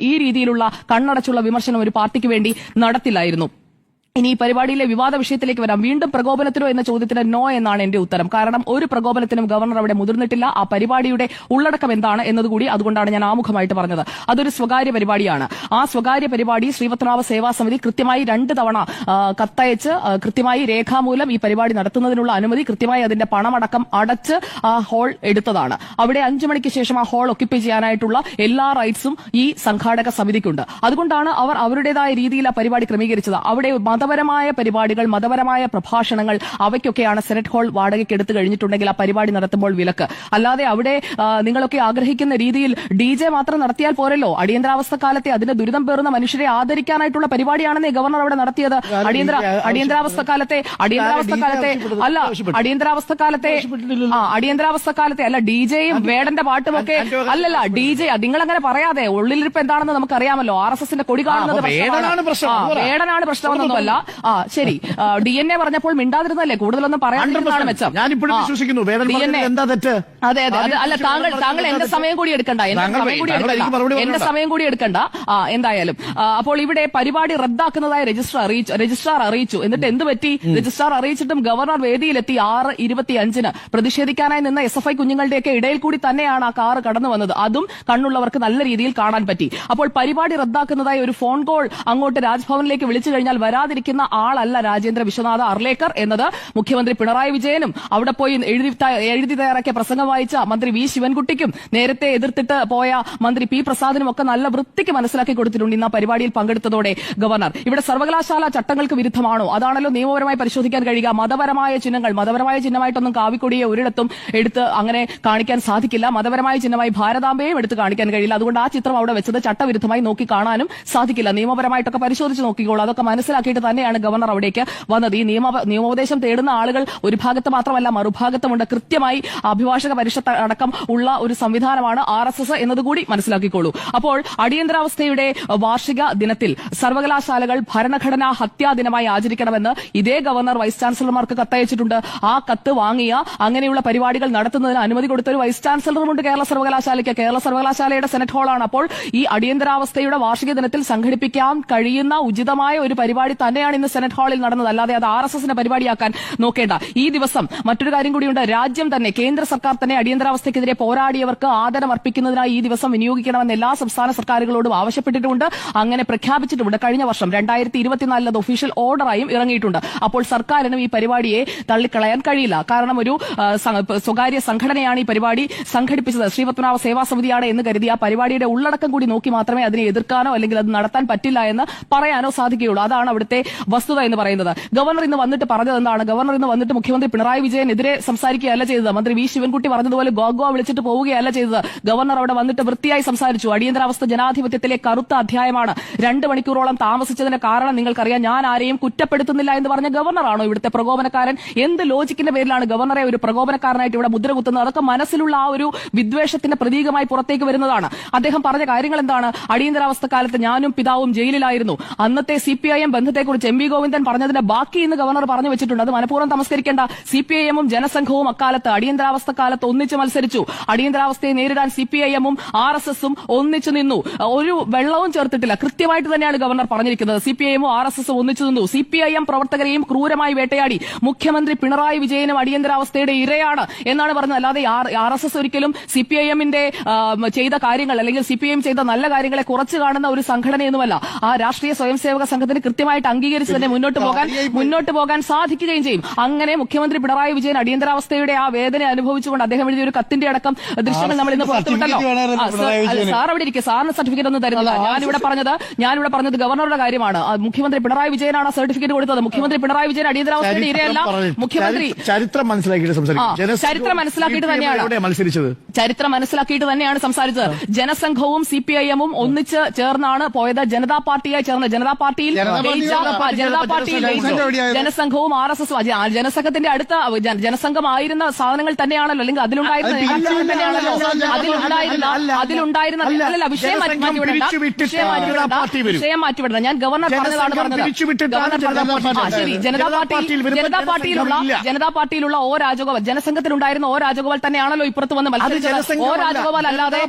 ഈ രീതിയിലുള്ള കണ്ണടച്ചുള്ള വിമർശനം ഒരു പാർട്ടിക്ക് വേണ്ടി നടത്തില്ലായിരുന്നു. ഇനി ഈ പരിപാടിയിലെ വിവാദ വിഷയത്തിലേക്ക് വരാം. വീണ്ടും പ്രകോപനത്തിനോ എന്ന ചോദ്യത്തിന് നോ എന്നാണ് എന്റെ ഉത്തരം. കാരണം ഒരു പ്രകോപനത്തിനും ഗവർണർ അവിടെ മുതിർന്നിട്ടില്ല. ആ പരിപാടിയുടെ ഉള്ളടക്കം എന്താണ് എന്നതുകൂടി അതുകൊണ്ടാണ് ഞാൻ ആമുഖമായിട്ട് പറഞ്ഞത്. അതൊരു സ്വകാര്യ പരിപാടിയാണ്. ആ സ്വകാര്യ പരിപാടി ശ്രീപത്മനാഭ സേവാ സമിതി കൃത്യമായി രണ്ട് തവണ കത്തയച്ച് കൃത്യമായി രേഖാമൂലം ഈ പരിപാടി നടത്തുന്നതിനുള്ള അനുമതി കൃത്യമായി അതിന്റെ പണമടക്കം അടച്ച് ആ ഹാൾ എടുത്തതാണ്. അവിടെ അഞ്ചു മണിക്ക് ശേഷം ആ ഹാൾ ഒക്യുപ്പൈ ചെയ്യാനായിട്ടുള്ള എല്ലാ റൈറ്റ്സും ഈ സംഘാടക സമിതിക്കുണ്ട്. അതുകൊണ്ടാണ് അവർ അവരുടേതായ രീതിയിൽ ആ പരിപാടി ക്രമീകരിച്ചത്. അവിടെ മതപരമായ പരിപാടികൾ മതപരമായ പ്രഭാഷണങ്ങൾ അവയ്ക്കൊക്കെയാണ് സെനറ്റ് ഹാൾ വാടകയ്ക്ക് എടുത്തു കഴിഞ്ഞിട്ടുണ്ടെങ്കിൽ ആ പരിപാടി നടത്തുമ്പോൾ വിലക്ക്. അല്ലാതെ അവിടെ നിങ്ങളൊക്കെ ആഗ്രഹിക്കുന്ന രീതിയിൽ ഡി ജെ മാത്രം നടത്തിയാൽ പോരല്ലോ. അടിയന്തരാവസ്ഥ കാലത്തെ അതിന്റെ ദുരിതം പേറുന്ന മനുഷ്യരെ ആദരിക്കാനായിട്ടുള്ള പരിപാടിയാണെന്നേ ഗവർണർ അവിടെ നടത്തിയത്. അടിയന്തര അടിയന്തരാവസ്ഥ കാലത്തെ അടിയന്തരാവസ്ഥ കാലത്തെ അല്ല അടിയന്തരാവസ്ഥ കാലത്തെ ആ അടിയന്തരാവസ്ഥ കാലത്തെ അല്ല ഡി ജെയും വേടന്റെ പാട്ടുമൊക്കെ അല്ലല്ല ഡി ജെ നിങ്ങൾ അങ്ങനെ പറയാതെ ഉള്ളിലിരിപ്പ് എന്താണെന്ന് നമുക്കറിയാമല്ലോ. ആർ എസ് എസിന്റെ കൊടി കാണുന്നത് വേടനാണ് പ്രശ്നം. ആ, ശരി. ഡി എൻ എ പറഞ്ഞപ്പോൾ മിണ്ടാതിരുന്നല്ലേ? കൂടുതലൊന്നും പറയാതിരുന്നതാണ് മെച്ചം. വിശ്വസിക്കുന്നു. എന്താ തെറ്റ്? അതെ അതെ അല്ല താങ്കൾ താങ്കൾ എന്റെ സമയം കൂടി എടുക്കണ്ട. എന്റെ സമയം കൂടി എടുക്കണ്ട. എന്റെ സമയം കൂടി എടുക്കണ്ട. ആ എന്തായാലും. അപ്പോൾ ഇവിടെ പരിപാടി റദ്ദാക്കുന്നതായി രജിസ്ട്രാർ അറിയിച്ചു രജിസ്ട്രാർ അറിയിച്ചു. എന്നിട്ട് എന്ത് പറ്റി? രജിസ്ട്രാർ അറിയിച്ചിട്ടും ഗവർണർ വേദിയിലെത്തി ആറ് ഇരുപത്തി അഞ്ചിന് പ്രതിഷേധിക്കാനായി നിന്ന എസ് എഫ് ഐ കുഞ്ഞുങ്ങളുടെയൊക്കെ ഇടയിൽ കൂടി തന്നെയാണ് ആ കാറ് കടന്നു വന്നത്. അതും കണ്ണുള്ളവർക്ക് നല്ല രീതിയിൽ കാണാൻ പറ്റി. അപ്പോൾ പരിപാടി റദ്ദാക്കുന്നതായി ഒരു ഫോൺ കോൾ അങ്ങോട്ട് രാജ്ഭവനിലേക്ക് വിളിച്ചു കഴിഞ്ഞാൽ വരാതിരിക്കുന്ന ആളല്ല രാജേന്ദ്ര വിശ്വനാഥ അർലേക്കർ എന്നത് മുഖ്യമന്ത്രി പിണറായി വിജയനും അവിടെ പോയി എഴുതി എഴുതി തയ്യാറാക്കിയ പ്രസംഗം വായിച്ച മന്ത്രി വി ശിവൻകുട്ടിക്കും നേരത്തെ എതിർത്തിട്ട് പോയ മന്ത്രി പി പ്രസാദിനും ഒക്കെ നല്ല വൃത്തിക്ക് മനസ്സിലാക്കി കൊടുത്തിട്ടുണ്ട് ഇന്ന് പരിപാടിയിൽ പങ്കെടുത്തതോടെ ഗവർണർ. ഇവിടെ സർവകലാശാല ചട്ടങ്ങൾക്ക് വിരുദ്ധമാണോ? അതാണല്ലോ നിയമപരമായി പരിശോധിക്കാൻ കഴിയുക. മതപരമായ ചിഹ്നങ്ങൾ മതപരമായ ചിഹ്നമായിട്ടൊന്നും കാവിക്കൊടിയെ ഒരിടത്തും എടുത്ത് അങ്ങനെ കാണിക്കാൻ സാധിക്കില്ല. മതപരമായ ചിഹ്നമായി ഭാരതാംബയും എടുത്ത് കാണിക്കാൻ കഴിയില്ല. അതുകൊണ്ട് ആ ചിത്രം അവിടെ വെച്ചത് ചട്ടവിരുദ്ധമായി നോക്കി കാണാനും സാധിക്കില്ല. നിയമപരമായിട്ടൊക്കെ പരിശോധിച്ച് നോക്കിക്കോളൂ. അതൊക്കെ മനസ്സിലാക്കിയിട്ട് തന്നെയാണ് ഗവർണർ അവിടേക്ക് വന്നത്. ഈ നിയമ നിയമോപദേശം തേടുന്ന ആളുകൾ ഒരു ഭാഗത്ത് മാത്രമല്ല മറുഭാഗത്തുമുണ്ട്. കൃത്യമായി അഭിഭാഷക പരിഷത്ത് അടക്കം ഉള്ള ഒരു സംവിധാനമാണ് ആർ എസ് എസ് എന്നതുകൂടി മനസ്സിലാക്കിക്കോളൂ. അപ്പോൾ അടിയന്തരാവസ്ഥയുടെ വാർഷിക ദിനത്തിൽ സർവകലാശാലകൾ ഭരണഘടനാ ഹത്യാ ദിനമായി ആചരിക്കണമെന്ന് ഇതേ ഗവർണർ വൈസ് ചാൻസലർമാർക്ക് കത്തയച്ചിട്ടുണ്ട്. ആ കത്ത് വാങ്ങിയ അങ്ങനെയുള്ള പരിപാടികൾ നടത്തുന്നതിന് അനുമതി കൊടുത്ത ഒരു വൈസ് ചാൻസലറുമുണ്ട് കേരള സർവകലാശാലയ്ക്ക്. കേരള സർവകലാശാലയുടെ സെനറ്റ് ഹാളാണ്. അപ്പോൾ ഈ അടിയന്തരാവസ്ഥയുടെ വാർഷിക ദിനത്തിൽ സംഘടിപ്പിക്കാൻ കഴിയുന്ന ഉചിതമായ ഒരു പരിപാടി തന്നെയാണ് ഇന്ന് സെനറ്റ് ഹാളിൽ നടന്നത്. അല്ലാതെ അത് ആർ എസ് എസിന്റെ പരിപാടിയാക്കാൻ നോക്കേണ്ട. ഈ ദിവസം മറ്റൊരു കാര്യം കൂടിയുണ്ട്. രാജ്യം തന്നെ കേന്ദ്ര സർക്കാർ തന്നെ അടിയന്തരാവസ്ഥയ്ക്കെതിരെ പോരാടിയവർക്ക് ആദരം അർപ്പിക്കുന്നതിനായി ഈ ദിവസം വിനിയോഗിക്കണമെന്ന് എല്ലാ സംസ്ഥാന സർക്കാരുകളോടും ആവശ്യപ്പെട്ടിട്ടുണ്ട്. അങ്ങനെ പ്രഖ്യാപിച്ചിട്ടുണ്ട്. കഴിഞ്ഞ വർഷം രണ്ടായിരത്തി ഇരുപത്തിനാലിൽ അത് ഒഫീഷ്യൽ ഓർഡറായും ഇറങ്ങിയിട്ടുണ്ട്. അപ്പോൾ സർക്കാരിനും ഈ പരിപാടിയെ തള്ളിക്കളയാൻ കഴിയില്ല. കാരണം ഒരു സ്വകാര്യ സംഘടനയാണ് ഈ പരിപാടി സംഘടിപ്പിച്ചത്. ശ്രീപത്മനാഭ സേവാ സമിതിയാണ് എന്ന് കരുതി ആ പരിപാടിയുടെ ഉള്ളടക്കം കൂടി നോക്കി മാത്രമേ അതിനെ എതിർക്കാനോ അല്ലെങ്കിൽ അത് നടത്താൻ പറ്റില്ല എന്ന് പറയാനോ സാധിക്കുകയുള്ളൂ. അതാണ് അവിടുത്തെ വസ്തുത എന്ന് പറയുന്നത്. ഗവർണർ ഇന്ന് വന്നിട്ട് പറഞ്ഞത് എന്താണ്? ഗവർണർ ഇന്ന് വന്നിട്ട് മുഖ്യമന്ത്രി പിണറായി വിജയനെതിരെ സംസാരിക്കുകയല്ല ചെയ്തത്. മന്ത്രി വി ശിവൻകുട്ടി പറഞ്ഞതുപോലെ ഗോഗോ വിളിച്ചിട്ട് പോവുകയല്ല ചെയ്തത്. ഗവർണർ അവിടെ വന്നിട്ട് വൃത്തിയായി സംസാരിച്ചു. അടിയന്തരാവസ്ഥ ജനാധിപത്യത്തിലെ കറുത്ത അധ്യായമാണ്. രണ്ട് മണിക്കൂറോളം താമസിച്ചതിന്റെ കാരണം നിങ്ങൾക്കറിയാം. ഞാൻ ആരെയും കുറ്റപ്പെടുത്തുന്നില്ല എന്ന് പറഞ്ഞ ഗവർണറാണോ ഇവിടുത്തെ പ്രകോപനക്കാരൻ? എന്ത് ലോജിക്കിന്റെ പേരിലാണ് ഗവർണറെ ഒരു പ്രകോപനക്കാരനായിട്ട് ഇവിടെ മുദ്ര കുത്തുന്നത്? അതൊക്കെ മനസ്സിലുള്ള ആ ഒരു വിദ്വേഷത്തിന്റെ പ്രതീകമായി പുറത്തേക്ക് വരുന്നതാണ്. അദ്ദേഹം പറഞ്ഞ കാര്യങ്ങൾ എന്താണ്? അടിയന്തരാവസ്ഥ കാലത്ത് ഞാനും പിതാവും ജയിലിലായിരുന്നു. അന്നത്തെ സി പി ഐ എം ബന്ധത്തെക്കുറിച്ച് എം വി ഗോവിന്ദൻ പറഞ്ഞതിന്റെ ബാക്കി ഇന്ന് ഗവർണർ പറഞ്ഞു വെച്ചിട്ടുണ്ട്. അത് മനഃപൂർവം തമസ്കരിക്കേണ്ട. സി പി ഐ എമ്മും ജനസംഘവും അക്കാലത്ത് അടിയന്തരാവസ്ഥ കാലത്ത് ഒന്നിച്ച് മത്സരിച്ചു. അടിയന്തരാവസ്ഥയെ നേരിടാൻ സി പി ഐ എമ്മും ആർ എസ് എസും ഒന്നിച്ചു നിന്നു. ഒരു വെള്ളവും ചേർത്തിട്ടില്ല. കൃത്യമായിട്ട് തന്നെയാണ് ഗവർണർ പറഞ്ഞിരിക്കുന്നത്. സി പി ഐ എമ്മും ആർ എസ് എസും ഒന്നിച്ചു നിന്നു. സി പി ഐ എം പ്രവർത്തകരെയും ക്രൂരമായി വേട്ടയാടി. മുഖ്യമന്ത്രി പിണറായി വിജയനും അടിയന്തരാവസ്ഥയുടെ ഇരയാണ് എന്നാണ് പറഞ്ഞത്. അല്ലാതെ ആർ എസ് എസ് ഒരിക്കലും സി പി ഐ എമ്മിന്റെ ചെയ്ത കാര്യങ്ങൾ അല്ലെങ്കിൽ സി പി ഐ എം ചെയ്ത നല്ല കാര്യങ്ങളെ കുറച്ച് കാണുന്ന ഒരു സംഘടനയൊന്നുമല്ല. ആ രാഷ്ട്രീയ സ്വയംസേവക സംഘത്തിന് കൃത്യമായിട്ട് അംഗീകരിച്ച് തന്നെ മുന്നോട്ട് പോകാൻ മുന്നോട്ട് പോകാൻ സാധിക്കുകയും ചെയ്യും. അങ്ങനെ മുഖ്യമന്ത്രി പിണറായി വിജയൻ അടിയന്തരാവസ്ഥയുടെ ആ വേദന അനുഭവിച്ചുകൊണ്ട് അദ്ദേഹം എഴുതിയ ഒരു കത്തിന്റെ അടക്കം ദൃശ്യങ്ങൾ നമ്മൾ ഇന്ന് പുറത്തുവിട്ടല്ലോ. ആ, സർ- അവിടെ ഇരിക്കുക സാറിന് സർട്ടിഫിക്കറ്റ് ഒന്നും തരുന്നില്ല. ഞാനിവിടെ പറഞ്ഞത് ഞാനിവിടെ പറഞ്ഞത് ഗവർണറുടെ കാര്യമാണ്. മുഖ്യമന്ത്രി പിണറായി വിജയനാണ് സർട്ടിഫിക്കറ്റ് കൊടുത്തത്. മുഖ്യമന്ത്രി പിണറായി വിജയൻ അടിയന്തരാവസ്ഥയുടെ ഇരയല്ല. മുഖ്യമന്ത്രി ചരിത്രം മനസ്സിലാക്കിയിട്ട് സംസാരിക്കും. ആ, ചരിത്രം മനസ്സിലാക്കിയിട്ട് തന്നെയാണ്. മത്സരിച്ചത്. ചരിത്രം മനസ്സിലാക്കിയിട്ട് തന്നെയാണ് സംസാരിച്ചത്. ജനസംഘവും സി പി ഐ എമ്മും ഒന്നിച്ച് ചേർന്നാണ് പോയത്. ജനതാ പാർട്ടിയായി ചേർന്ന് ജനതാ പാർട്ടിയിൽ ജനതാ പാർട്ടി? ജനസംഘവും ആർ എസ് എസും. ജനസംഘത്തിന്റെ അടുത്ത ജന- ജനസംഘമായിരുന്ന സാധനങ്ങൾ തന്നെയാണല്ലോ അല്ലെങ്കിൽ അതിലുണ്ടായിരുന്ന തന്നെയാണല്ലോ. അതിലുണ്ടായിരുന്ന അല്ല, അല്ല, അതിലുണ്ടായിരുന്ന അല്ലല്ല വിഷയം മാറ്റി ജനസംഘം മാറ്റിവിടണ്ട പിരിച്ചുവിട്ടിട്ട് വിഷയം മാറ്റിവിടണ്ട ജനതാ പാർട്ടി വരും. വിഷയം മാറ്റിവിടണ്ട ഞാൻ ഗവർണർ പറഞ്ഞതാണ് പറഞ്ഞത്. ഗവർണർ ജനതാ പാർട്ടി ശരി. ജനതാ പാർട്ടിയിലുള്ള ജനതാ പാർട്ടിയിലുള്ള ഓ രാജഗോപാൽ ജനസംഘത്തിലുണ്ടായിരുന്ന ഓ രാജഗോപാൽ തന്നെയാണല്ലോ ഇപ്പുറത്ത് വന്ന് മത്സരിച്ചത്. ഓ രാജഗോപാൽ അല്ലാതെ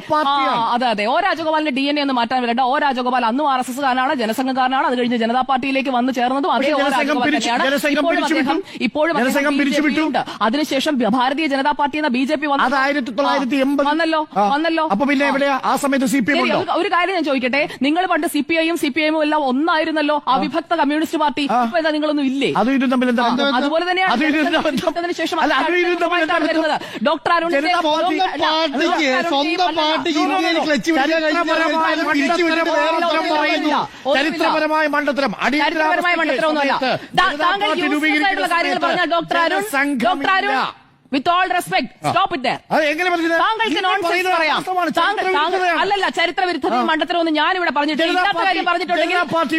അതെ അതെ. ഓ രാജഗോപാലിന്റെ ഡി എൻ എ ഒന്ന് മാറ്റാൻ വരണ്ട ഓ രാജഗോപാൽ അന്നും ആർ എസ് എസ് കാരനാണ് ജനസംഘക്കാരനാണ് അത് കഴിഞ്ഞ് ജനതാ പാർട്ടിയിലേക്ക് വന്ന് ചേർന്നതും അതേ ഇപ്പോഴും. ഇപ്പോഴും അതിനുശേഷം ഭാരതീയ ജനതാ പാർട്ടി എന്ന ബി ജെ പി വന്നല്ലോ വന്നല്ലോ. അപ്പൊ പിന്നെ ആ. എവിടെയാ? ആ സമയത്ത് സി പി എം ഒരു- കാര്യം ഞാൻ ചോദിക്കട്ടെ. നിങ്ങൾ പണ്ട് സി പി ഐയും സി പി എമ്മും എല്ലാം ഒന്നായിരുന്നല്ലോ. അവിഭക്ത കമ്മ്യൂണിസ്റ്റ് പാർട്ടി. ഇപ്പൊ എന്താ നിങ്ങളൊന്നും ഇല്ലേ? അതുപോലെ തന്നെയാണ് ശേഷം ഡോക്ടർ അരുൺ പാർട്ടി- സ്വന്തം ഇന്ത്യയിൽ ക്ലച്ച് ചരിത്രപരമായ മണ്ഡലം വിട്ടിട്ട് മണ്ഡലത്തിലൊന്നുമല്ല മണ്ടത്തരമൊന്നുമല്ല. താങ്കൾ യൂസ്ലെസ് ആയിട്ടുള്ള കാര്യങ്ങൾ doctor Arun doctor Arun with all respect stop it? താങ്കൾക്ക് നോൺസെൻസ് പറയാം. അല്ലല്ല ചരിത്ര വിരുദ്ധതയും മണ്ടത്തരമൊന്നും ഞാൻ ഇവിടെ പറഞ്ഞിട്ടില്ല. ജനതാ ഇല്ലാത്ത കാര്യം പറഞ്ഞിട്ടുണ്ടെങ്കിൽ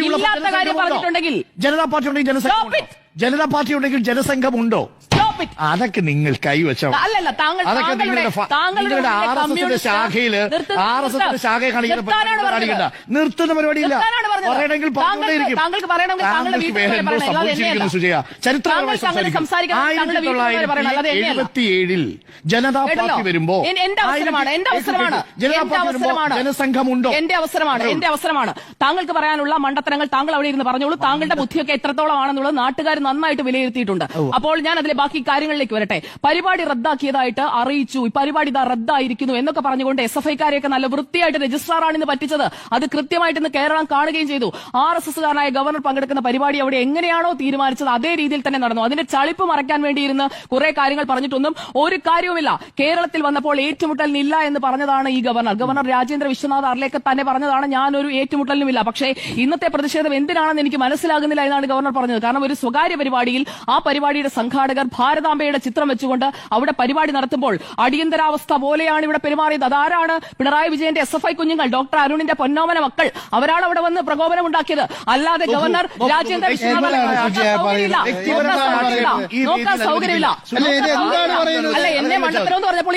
ഇല്ലാത്ത കാര്യം പറഞ്ഞിട്ടുണ്ടെങ്കിൽ ജനതാ പാർട്ടി ഉണ്ടെങ്കിൽ ജനസംഘം ഉണ്ടോ. ജനതാ പാർട്ടി ഉണ്ടെങ്കിൽ ജനസംഘമുണ്ടോ? സ്റ്റോപ്പ് ഇറ്റ് അതൊക്കെ നിങ്ങൾ കൈവച്ച അല്ലല്ല താങ്കൾ അതൊക്കെ നിങ്ങളുടെ ഫ- നിങ്ങളുടെ ആർ എസ് എസിന്റെ ശാഖയിൽ ആർ എസ് എസിന്റെ ശാഖയെ കാണിക്കുന്ന കാണിക്കണ്ട നിർത്തുന്ന പരിപാടിയില്ല. നിർത്താനാണ് പറഞ്ഞത്. പറയണമെങ്കിൽ സംസാരിക്കുന്നു താങ്കൾക്ക് പറയണമെങ്കിൽ താങ്കളുടെ താങ്കൾക്ക് വീട്ടിൽ വേറെ പോയി എന്തോ പറയണം, അല്ലാതെ സംഭവിച്ചിരിക്കുന്നു എന്നെയല്ല. സുജയ. ചരിത്രപരമായി താങ്കൾക്ക് അങ്ങനെ സംസാരിക്കണം, താങ്കളുടെ വീട്ടിൽ പോയി പറയണം, അല്ലാതെ തൊള്ളായിരത്തി എന്നെയല്ല. എഴുപത്തിയേഴിൽ ജനതാ കേട്ടല്ലോ? പാർട്ടി വരുമ്പോ എൻ- എന്റെ അവസരമാണ്. എന്റെ അവസരമാണ്. ജനതാ എന്റെ പാർട്ടി വരുമ്പോ അവസരമാണ്. ജനസംഘമുണ്ടോ? എന്റെ അവസരമാണ്. എന്റെ അവസരമാണ്. താങ്കൾക്ക് പറയാനുള്ള മണ്ടത്തരങ്ങൾ താങ്കൾ അവിടെ ഇരുന്ന് പറഞ്ഞോളൂ. താങ്കളുടെ ബുദ്ധിയൊക്കെ എത്രത്തോളമാണെന്നുള്ളത് നാട്ടുകാർ നന്നായിട്ട് വിലയിരുത്തിയിട്ടുണ്ട്. അപ്പോൾ ഞാൻ അതിലെ ബാക്കി കാര്യങ്ങളിലേക്ക് വരട്ടെ. പരിപാടി റദ്ദാക്കിയതായിട്ട് അറിയിച്ചു. ഈ പരിപാടി ഇതാ റദ്ദായിരിക്കുന്നു എന്നൊക്കെ പറഞ്ഞുകൊണ്ട് എസ് എഫ് ഐക്കാരെയൊക്കെ നല്ല വൃത്തിയായിട്ട് രജിസ്ട്രാറാണിന്ന് പറ്റിച്ചത് അത് കൃത്യമായിട്ട് ഇന്ന് കേരളം കാണുകയും ചെയ്തു. ആർ എസ് എസ്കാരനായ ഗവർണർ പങ്കെടുക്കുന്ന പരിപാടി അവിടെ എങ്ങനെയാണോ തീരുമാനിച്ചത് അതേ രീതിയിൽ തന്നെ നടന്നു. അതിന്റെ ചളിപ്പ് മറയ്ക്കാൻ വേണ്ടിയിരുന്ന് കുറെ കാര്യങ്ങൾ പറഞ്ഞിട്ടൊന്നും ഒരു കാര്യവുമില്ല. കേരളത്തിൽ വന്നപ്പോൾ ഏറ്റുമുട്ടലിനില്ല എന്ന് പറഞ്ഞതാണ് ഈ ഗവർണർ. ഗവർണർ രാജേന്ദ്ര വിശ്വനാഥ് അർലേക്ക് തന്നെ പറഞ്ഞതാണ് ഞാൻ ഒരു ഏറ്റുമുട്ടലിനുമില്ല. പക്ഷേ ഇന്നത്തെ പ്രതിഷേധം എന്തിനാണെന്ന് എനിക്ക് മനസ്സിലാകുന്നില്ല എന്നാണ് ഗവർണർ പറഞ്ഞത്. കാരണം ഒരു സ്വകാര്യ പരിപാടിയിൽ ആ പരിപാടിയുടെ സംഘാടകർ ഭാരതാംബയുടെ ചിത്രം വെച്ചുകൊണ്ട് അവിടെ പരിപാടി നടത്തുമ്പോൾ അടിയന്തരാവസ്ഥ പോലെയാണ് ഇവിടെ പെരുമാറിയത്. അതാരാണ് പിണറായി വിജയന്റെ എസ് എഫ് ഐ കുഞ്ഞുങ്ങൾ? ഡോക്ടർ അരുണിന്റെ പൊന്നോമന മക്കൾ. അവരാണ് അവിടെ വന്ന് പ്രകോപനം ഉണ്ടാക്കിയത്. അല്ലാതെ ഗവർണർ രാജേന്ദ്ര നോക്കാൻ സൗകര്യമില്ല. അല്ല, എന്നെ മണ്ഡലം എന്ന് പറഞ്ഞപ്പോൾ?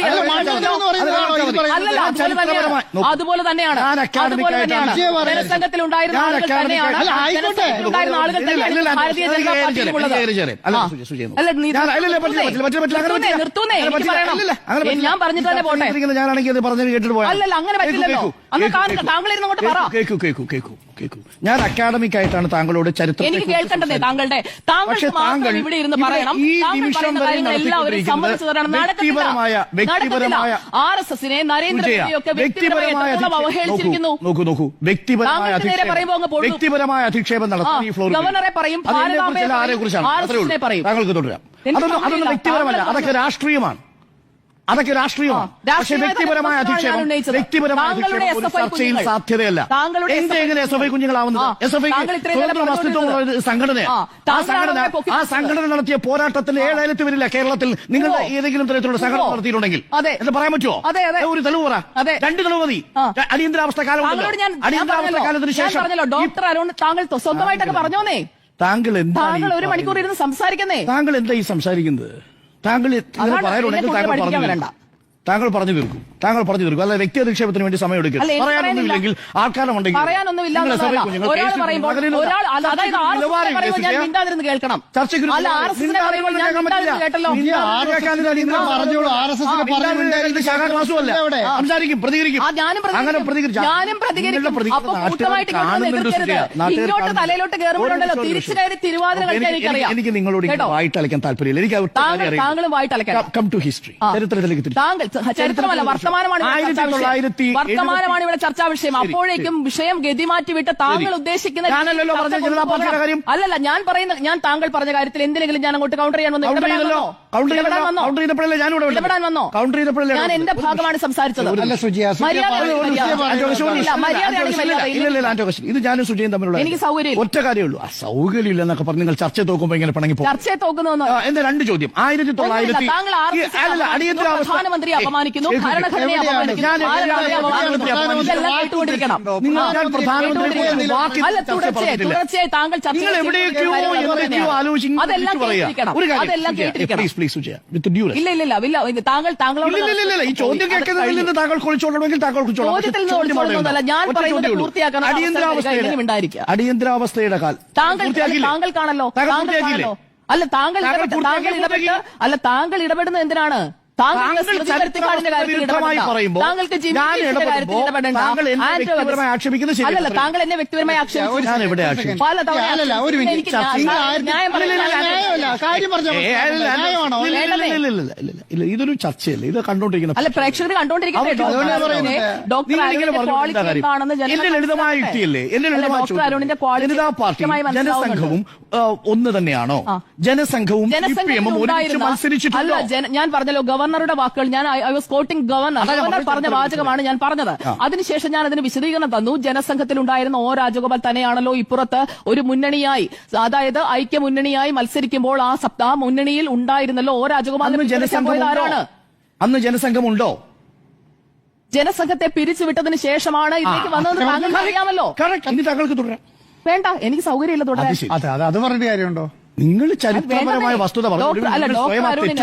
അല്ലല്ല അതുപോലെ തന്നെയാണ്. അതുപോലെ തന്നെയാണ്. അതുപോലെ തന്നെയാണ്. ജനസംഘത്തിൽ ഉണ്ടായിരുന്ന ആളുകൾ തന്നെയാണ് ആയിക്കോട്ടെ. ആളുകൾ തന്നെയാണ് ഭാരതീയ ജനതാ പാർട്ടിയിലുള്ളത്. അല്ല, ഞാൻ- പറഞ്ഞിട്ട് തന്നെ പോട്ടെ. ഞാനാണെങ്കിൽ അത് കേട്ടിട്ട് പോയാ അല്ലല്ല അങ്ങനെ പറ്റില്ലല്ലോ. താങ്കൾ- ഇരുന്നോട്ട് പറ. കേൾക്കൂ കേൾക്കൂ കേൾക്കൂ കേൾക്കൂ. ഞാൻ അക്കാദമിക് ആയിട്ടാണ് താങ്കളോട് ചരിത്രം എനിക്ക് കേൾക്കേണ്ടതേ താങ്കളുടെ. മാത്രം ഇവിടെ ഇരുന്ന് പറയണം. ഈ താങ്കൾ നിമിഷം പറയുന്ന വരെ കാര്യങ്ങൾ എല്ലാവരും സമ്മതിച്ചു തരണം വ്യക്തിപരമായ വ്യക്തിപരമായ ആർ എസ് എസിനെ നരേന്ദ്രമോദിയൊക്കെ വ്യക്തിപരമായി വ്യക്തിപരമായ എത്രത്തോളം അവഹേളിച്ചിരിക്കുന്നു നോക്കൂ നോക്കൂ വ്യക്തിപരമായ താങ്കൾക്ക് നേരെ അധിക്ഷേപം പറയുമ്പോൾ അങ്ങ് പൊള്ളും. വ്യക്തിപരമായ അധിക്ഷേപം ആ, നടത്തുന്ന ഈ ഫ്ലോറിൽ ഗവർണറെ പറയും, ഭാരതാംബയെ ആരെ പറയും, കുറിച്ചാണ് ആർ എസ് അത്രേ ഉള്ളൂ പറയും. താങ്കൾക്ക് തുടരാം എനിക്ക് അതൊന്നും അതൊന്നും സമയമില്ല. വ്യക്തിപരമല്ല. താങ്കൾ അതൊക്കെ രാഷ്ട്രീയമാണ്. അതൊക്കെ രാഷ്ട്രീയമാണ്. വ്യക്തിപരമായ അധിക്ഷേപം. വ്യക്തിപരമായ അധിക്ഷേപം ഒരു ചർച്ചയിൽ സാധ്യതയല്ല. എന്ത് എങ്ങനെ എസ് എഫ് ഐ കുഞ്ഞുങ്ങളാവുന്നത്? എസ് എഫ് സ്വതന്ത്ര അസ്തിത്വമുള്ള ഒരു സംഘടനയാണ്. ആ, സംഘടന ആ സംഘടന നടത്തിയ പോരാട്ടത്തിൽ ഏഴായിരത്തി വരില്ല കേരളത്തിൽ നിങ്ങൾ ഏതെങ്കിലും തരത്തിലുള്ള സംഘടന. നടത്തിയിട്ടുണ്ടെങ്കിൽ. എന്ന് പറയാൻ പറ്റുമോ. ഒരു തെളിവ് പറ. രണ്ട് തെളിവ് മതി. അടിയന്തരാവസ്ഥ കാലം അടിയന്തരാവസ്ഥ കാലത്തിന് ശേഷം ഡോക്ടർ അരുൺ താങ്കൾ സ്വന്തമായിട്ടൊക്കെ പറഞ്ഞോന്നേ. താങ്കൾ എന്താ താങ്കൾ ഒരു മണിക്കൂർ? ഇരുന്ന് സംസാരിക്കുന്നേ. താങ്കൾ എന്താ ഈ സംസാരിക്കുന്നത്? താങ്കൾ താങ്കൾ പറയാനുണ്ടെങ്കിൽ താങ്കൾ പറഞ്ഞു. താങ്കൾ പറഞ്ഞു തീർക്കും. താങ്കൾ പറഞ്ഞു തീർക്കും. അല്ല വ്യക്തി അധിക്ഷേപത്തിന് വേണ്ടി സമയം എടുക്കും അല്ല, എനിക്ക് പറയാനൊന്നുമില്ലെങ്കിൽ സംസാരിക്കും പ്രതികരിക്കും. അങ്ങനെ പ്രതികരിക്കും. എനിക്ക് നിങ്ങളോട് വായിട്ടലക്കാൻ താല്പര്യമില്ല. എനിക്ക് കം ടു ഹിസ്റ്ററി. ചരിത്രത്തിലേക്ക് താങ്കൾ ചരിത്രമല്ല വർത്തമാനമാണ് ഇവിടെ ആയിരത്തി തൊള്ളായിരത്തി വർത്തമാനമാണ് ഇവിടെ ചർച്ചാ വിഷയം. അപ്പോഴേക്കും വിഷയം ഗതിമാറ്റി വിട്ട് താങ്കൾ ഉദ്ദേശിക്കുന്ന. അല്ലല്ല ഞാൻ പറയുന്ന ഞാൻ താങ്കൾ പറഞ്ഞ കാര്യത്തിൽ എന്തിനെങ്കിലും ഞാൻ അങ്ങോട്ട് കൗണ്ടർ ചെയ്യാൻ വന്നു? കൗണ്ടർ കൗണ്ടർ ചെയ്തപ്പോഴല്ലേ ഞാൻ ഇവിടെ വന്നോ? കൗണ്ടർ ചെയ്തപ്പോഴല്ലേ ഞാൻ എന്റെ ഭാഗമാണ് സംസാരിച്ചത്. ഇത് ഞാനും സുജയും തമ്മിലുള്ള എനിക്ക് സൗകര്യം ഒറ്റ കാര്യമുള്ളൂ ആ സൗകര്യം ഇല്ലെന്നൊക്കെ പറഞ്ഞ് നിങ്ങൾ ചർച്ച തോക്കുമ്പോ ഇങ്ങനെ പണങ്ങി ചർച്ച തോക്കുന്ന എന്റെ രണ്ട് ചോദ്യം? ആയിരത്തി തൊള്ളായിരത്തി പ്രധാനമന്ത്രി അപമാനിക്കുന്നു ഭരണഘടനയെ അപമാനിക്കുന്നു അതെല്ലാം കേട്ടിരിക്കണം. അതെല്ലാം കേട്ടിരിക്കണം. പ്ലീസ് ചെയ്യാം വിത്ത് അല്ല ഇല്ല ഇല്ല ഇല്ല താങ്കൾ ഇല്ല ഇല്ല ഇല്ല ഈ ചോദ്യം താങ്കൾ കുളിച്ചോളണമെങ്കിൽ അടിയന്തരാവസ്ഥയുടെ താങ്കൾ അല്ല താങ്കൾ അല്ല താങ്കൾ ഇടപെടുന്നത് എന്തിനാണ്? അല്ലല്ല താങ്കൾ എന്നെ വ്യക്തിപരമായി ആക്ഷേപിക്കുന്നു ഇതൊരു ചർച്ചയല്ല? ഇത് കണ്ടോണ്ടിരിക്കണം അല്ല പ്രേക്ഷകർ കണ്ടോണ്ടിരിക്കുന്നത് ഡോക്ടർ ജനസംഘവും ഒന്ന് തന്നെയാണോ? ജനസംഘവും മത്സരിച്ചിട്ടില്ല ഞാൻ പറഞ്ഞല്ലോ ഗവർണർ ഗവർണറുടെ വാക്കുകൾ ഞാൻ I was quoting governor governor പറഞ്ഞ വാചകമാണ് ഞാൻ പറഞ്ഞത്. അതിനുശേഷം ഞാൻ അതിന് വിശദീകരണം തന്നു. ജനസംഘത്തിൽ ഉണ്ടായിരുന്ന ഓ രാജഗോപാൽ തന്നെയാണല്ലോ ഇപ്പുറത്ത് ഒരു മുന്നണിയായി. അതായത് ഐക്യ മുന്നണിയായി മത്സരിക്കുമ്പോൾ ആ സപ്താ മുന്നണിയിൽ ഉണ്ടായിരുന്നല്ലോ ഓ രാജഗോപാൽ ആരാണ്? അന്ന് ജനസംഘമുണ്ടോ? ജനസംഘത്തെ പിരിച്ചുവിട്ടതിന് ശേഷമാണ് ഇതിലേക്ക് വന്നതെന്ന് താങ്കൾക്ക് അറിയാമല്ലോ. കറക്റ്റ്. ഇനി താങ്കൾക്ക് തുടരാം. വേണ്ട എനിക്ക് സൗകര്യമില്ല തുടരാൻ. അത് പറഞ്ഞിട്ട് കാര്യമുണ്ടോ? നിങ്ങൾ ചരിത്രപരമായ വസ്തുത പറഞ്ഞു.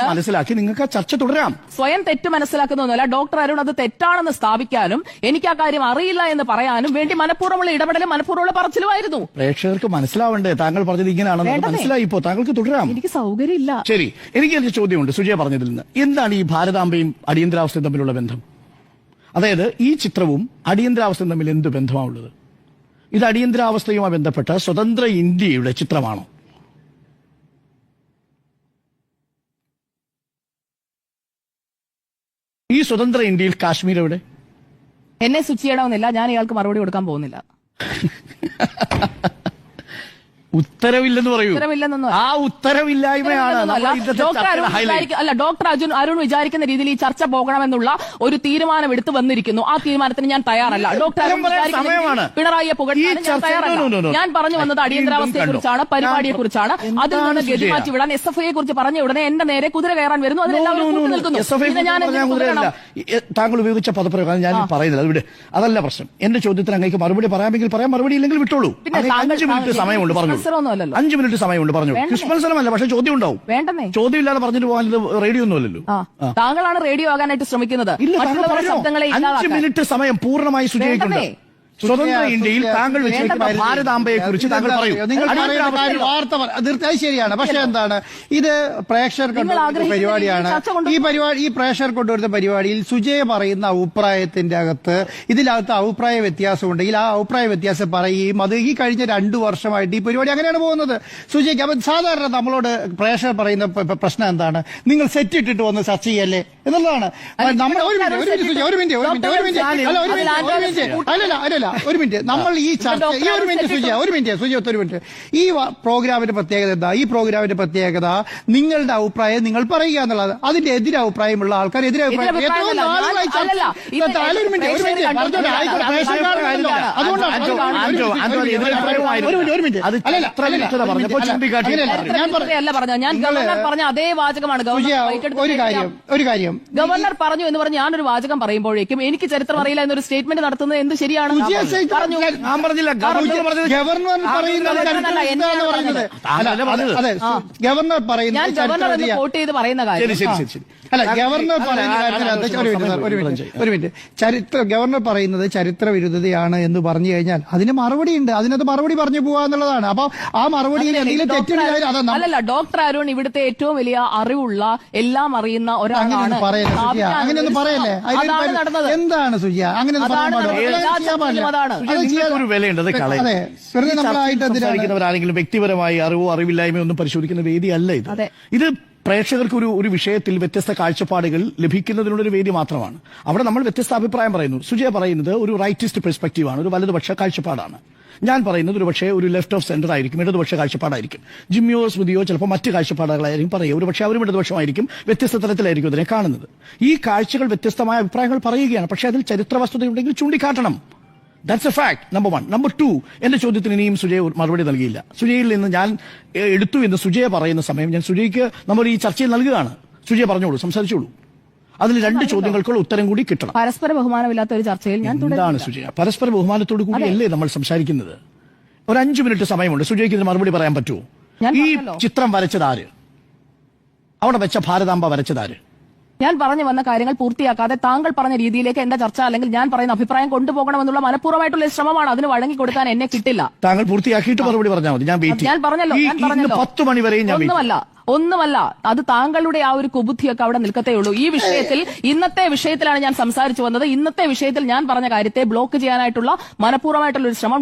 മനസ്സിലാക്കി. നിങ്ങൾക്ക് ആ ചർച്ച തുടരാം. സ്വയം തെറ്റ് മനസ്സിലാക്കുന്നൊന്നുമല്ല. ഡോക്ടർ അരുൺ അത് തെറ്റാണെന്ന് സ്ഥാപിക്കാനും എനിക്ക് ആ കാര്യം അറിയില്ല എന്ന് പറയാനും വേണ്ടി മനഃപൂർവമുള്ള ഇടപെടലും മനഃപൂർവമുള്ള പറച്ചിലുമായിരുന്നു. പ്രേക്ഷകർക്ക് മനസ്സിലാവണ്ടേ? താങ്കൾ പറഞ്ഞത് ഇങ്ങനെയാണെന്ന്. മനസ്സിലായി ഇപ്പോ താങ്കൾക്ക് തുടരാം. എനിക്ക് സൗകര്യമില്ല. ശരി. എനിക്ക് എനിക്ക് ചോദ്യമുണ്ട്. സുജയ പറഞ്ഞതിൽ നിന്ന്. എന്താണ് ഈ ഭാരതാംബയും അടിയന്തരാവസ്ഥയും തമ്മിലുള്ള ബന്ധം? അതായത് ഈ ചിത്രവും അടിയന്തരാവസ്ഥയും തമ്മിൽ എന്ത് ബന്ധമാണുള്ളത് ഇത് അടിയന്തരാവസ്ഥയുമായി ബന്ധപ്പെട്ട സ്വതന്ത്ര ഇന്ത്യയുടെ ചിത്രമാണോ? ഈ സ്വതന്ത്ര ഇന്ത്യയിൽ കാശ്മീർ എവിടെ? എന്നെ സ്വിച്ച് ചെയ്യണമെന്നില്ല. ഞാൻ ഇയാൾക്ക് മറുപടി കൊടുക്കാൻ പോകുന്നില്ല. ഉത്തരവില്ലെന്ന് പറയൂ. ഉത്തരവില്ലെന്നൊന്നും ആ ഉത്തരവില്ലായ്മയാണ് അല്ല. ഡോക്ടർ അർജുൻ അരുൺ വിചാരിക്കുന്ന രീതിയിൽ ഈ ചർച്ച പോകണമെന്നുള്ള ഒരു തീരുമാനം എടുത്തു വന്നിരിക്കുന്നു. ആ തീരുമാനത്തിന് ഞാൻ തയ്യാറല്ല. ഡോക്ടർ അരുൺ വിചാരിക്കുന്ന പിണറായിയെ പുകഴ്ത്തി ഞാൻ തയ്യാറല്ല. ഞാൻ പറഞ്ഞു വന്നത് അടിയന്തരാവസ്ഥയെ കുറിച്ചാണ്. പരിപാടിയെ കുറിച്ചാണ് അതിൽ നിന്ന്? ഗതിമാറ്റി വിടാൻ എസ് എഫ് ഐയെ കുറിച്ച് പറഞ്ഞ ഉടനെ എന്റെ നേരെ കുതിര കയറാൻ വരുന്നു. നിൽക്കുന്നു. താങ്കൾ ഉപയോഗിച്ച പദപ്രയോഗം ഞാൻ പറയുന്നില്ല. അത് അതല്ല പ്രശ്നം. എന്റെ ചോദ്യത്തിന് അങ്ങേക്ക് മറുപടി പറയാമെങ്കിൽ പറയാം മറുപടി ഇല്ലെങ്കിൽ വിട്ടോളൂ. സമയമുണ്ട് പറഞ്ഞു ക്രിസ്മസറൊന്നുമല്ലല്ലോ. അഞ്ച് മിനിറ്റ് സമയമുണ്ട് പറഞ്ഞു. വേണ്ടേ? ക്രിസ്മസനമല്ല പക്ഷെ ചോദ്യം ഉണ്ടാവും വേണ്ടമേ? ചോദ്യം ഇല്ലാതെ പറഞ്ഞിട്ട് പോകാൻ ഇത് റേഡിയോ ഒന്നുമല്ലല്ലോ ആ. താങ്കളാണ് റേഡിയോ ആകാനായിട്ട് ശ്രമിക്കുന്നത്. അഞ്ചു മറ്റുള്ളവരുടെ ശബ്ദങ്ങളെ അഞ്ച് മിനിറ്റ് സമയം പൂർണമായി സുജയിക്കുണ്ട് വേണ്ടതേ. സ്വതന്ത്ര ഇന്ത്യയിൽ താങ്കൾ വെച്ചിരിക്കുന്ന. ഭാരതാംബയെ കുറിച്ച് താങ്കൾ പറയൂ. വാർത്ത തീർച്ചയായും ശരിയാണ്. പക്ഷെ എന്താണ്? ഇത് പ്രേക്ഷകർ കൊണ്ടുവരുന്ന പരിപാടിയാണ്. ഈ പരിപാടി ഈ പ്രേക്ഷകർ കൊണ്ടുവരുന്ന പരിപാടിയിൽ സുജയ പറയുന്ന അഭിപ്രായത്തിന്റെ അകത്ത് ഇതിനകത്ത് അഭിപ്രായ വ്യത്യാസം ഉണ്ടെങ്കിൽ ആ അഭിപ്രായ വ്യത്യാസം പറയുകയും അത് ഈ കഴിഞ്ഞ രണ്ടു വർഷമായിട്ട് ഈ പരിപാടി അങ്ങനെയാണ് പോകുന്നത്. സുജയ്ക്ക് അപ്പൊ സാധാരണ നമ്മളോട് പ്രേക്ഷകർ പറയുന്ന പ്രശ്നം എന്താണ്? നിങ്ങൾ സെറ്റ് ഇട്ടിട്ട് വന്ന് ചർച്ച ചെയ്യല്ലേ എന്നുള്ളതാണ്. നമ്മൾ ഒരു മിനിറ്റ് ഒരു മിനിറ്റ് ഒരു മിനിറ്റ് ഒരു മിനിറ്റ് അല്ല അല്ലല്ല. ഒരു മിനിറ്റ്. നമ്മൾ ഈ ചർച്ച ഈ ഒരു മിനിറ്റ് സുജിയ ഒരു മിനിറ്റ് സുജിയത്ത് ഒരു മിനിറ്റ്. ഈ പ്രോഗ്രാമിന്റെ പ്രത്യേകത എന്താ ഈ പ്രോഗ്രാമിന്റെ പ്രത്യേകത നിങ്ങളുടെ അഭിപ്രായം നിങ്ങൾ പറയുക എന്നുള്ളത്. അതിന്റെ എതിരഭിപ്രായമുള്ള ആൾക്കാർ എതിരഭിപ്രായം ഒരു കാര്യം ഒരു കാര്യം. ഗവർണർ പറഞ്ഞു എന്ന് പറഞ്ഞ് ഞാനൊരു വാചകം പറയുമ്പോഴേക്കും എനിക്ക് ചരിത്രം അറിയില്ല എന്നൊരു സ്റ്റേറ്റ്മെന്റ് നടത്തുന്നത് എന്ത് ശരിയാണ് ഞാൻ പറഞ്ഞില്ല. ഗവർണർ പറയുന്നത് അതെ ഗവർണർ പറയുന്നത് ശരി ശരി ശരി അല്ല ഗവർണർ ഒരു മിനിറ്റ് ഒരു മിനിറ്റ്. ചരിത്ര ഗവർണർ പറയുന്നത് ചരിത്ര വിരുദ്ധതയാണ് എന്ന് പറഞ്ഞു കഴിഞ്ഞാൽ അതിന് മറുപടി ഉണ്ട്. അതിനകത്ത് മറുപടി പറഞ്ഞു പോവുക എന്നുള്ളതാണ്. അപ്പൊ ആ മറുപടി അല്ലല്ല ഡോക്ടർ അരുൺ ഇവിടുത്തെ ഏറ്റവും വലിയ അറിവുള്ള എല്ലാം അറിയുന്ന ഒരാളാണ് അങ്ങനെയൊന്നും പറയല്ലേ എന്താണ് സുജിയ? അങ്ങനെ ഒന്നും പാടില്ല. അതാണ്. അത് ഒരു വിലയുണ്ട് അത് വ്യക്തിപരമായി അറിവോ അറിവില്ലായ്മയോ ഒന്നും പരിശോധിക്കുന്ന വേദിയല്ല ഇത്. ഇത് പ്രേക്ഷകർക്ക് ഒരു ഒരു വിഷയത്തിൽ വ്യത്യസ്ത കാഴ്ചപ്പാടുകൾ ലഭിക്കുന്നതിനുള്ള ഒരു വേദി മാത്രമാണ്. അവിടെ നമ്മൾ വ്യത്യസ്ത അഭിപ്രായം പറയുന്നു. സുജയ പറയുന്നത് ഒരു റൈറ്റിസ്റ്റ് പെർസ്പെക്റ്റീവാണ് ആണ്. ഒരു വലതുപക്ഷ കാഴ്ചപ്പാടാണ്. ഞാൻ പറയുന്നത് ഒരു പക്ഷേ ഒരു ലെഫ്റ്റ് ഓഫ് സെന്റർ ആയിരിക്കും ഇടതുപക്ഷ കാഴ്ചപ്പാടായിരിക്കും. ജിമ്മിയോ സ്മൃതിയോ ചിലപ്പോൾ മറ്റ് കാഴ്ചപ്പാടുകളായിരിക്കും പറയുക. ഒരു പക്ഷേ അവരും ഇടതുപക്ഷമായിരിക്കും വ്യത്യസ്ത തരത്തിലായിരിക്കും ഇതിനെ കാണുന്നത്. ഈ കാഴ്ചകൾ വ്യത്യസ്തമായ അഭിപ്രായങ്ങൾ പറയുകയാണ്. പക്ഷേ അതിൽ ചരിത്ര വസ്തുതയുണ്ടെങ്കിൽ ചൂണ്ടിക്കാട്ടണം. That's a fact number one number two എന്റെ ചോദ്യത്തിന് ഇനിയും സുജയ് മറുപടി നൽകിയില്ല. സുജയിൽ നിന്ന് ഞാൻ എടുത്തു എന്ന് സുജയ പറയുന്ന സമയം ഞാൻ സുജയ്ക്ക് നമ്മൾ ഈ ചർച്ചയിൽ നൽകുകയാണ്. സുജയ പറഞ്ഞോളൂ സംസാരിച്ചോളൂ. അതിൽ രണ്ട് ചോദ്യങ്ങൾക്കുള്ള ഉത്തരം കൂടി കിട്ടണം. പരസ്പര ബഹുമാനമില്ലാത്ത ഒരു ചർച്ചയിൽ ഞാൻ എന്താണ്. സുജയ? പരസ്പര ബഹുമാനത്തോടു കൂടി അല്ലേ നമ്മൾ സംസാരിക്കുന്നത്? ഒരു അഞ്ചു മിനിറ്റ് സമയമുണ്ട്. സുജയ്ക്ക് ഇതിന് മറുപടി പറയാൻ പറ്റുമോ? ഈ ചിത്രം വരച്ചത് ആര്? അവിടെ വെച്ച ഭാരതാംബ വരച്ചത് ആര്? ഞാൻ പറഞ്ഞു വന്ന കാര്യങ്ങൾ പൂർത്തിയാക്കാതെ താങ്കൾ പറഞ്ഞ രീതിയിലേക്ക് എന്റെ ചർച്ച അല്ലെങ്കിൽ ഞാൻ പറയുന്ന അഭിപ്രായം കൊണ്ടുപോകണമെന്നുള്ള മനഃപൂർവമായിട്ടുള്ള ശ്രമമാണ്. അതിന് വഴങ്ങി കൊടുക്കാൻ എന്നെ കിട്ടില്ല. താങ്കൾ പൂർത്തിയാക്കിയിട്ട് മറുപടി പറഞ്ഞാൽ മതി. ഞാൻ പറഞ്ഞല്ലോ ഞാൻ പറഞ്ഞല്ലോ. പത്ത് മണി വരെ ഒന്നുമല്ല ഒന്നുമല്ല. അത് താങ്കളുടെ ആ ഒരു കുബുദ്ധിയൊക്കെ അവിടെ നിൽക്കത്തേ ഉള്ളൂ. ഈ വിഷയത്തിൽ ഇന്നത്തെ വിഷയത്തിലാണ് ഞാൻ സംസാരിച്ചു വന്നത്. ഇന്നത്തെ വിഷയത്തിൽ ഞാൻ പറഞ്ഞ കാര്യത്തെ ബ്ലോക്ക് ചെയ്യാനായിട്ടുള്ള മനഃപൂർവമായിട്ടുള്ള ഒരു ശ്രമം.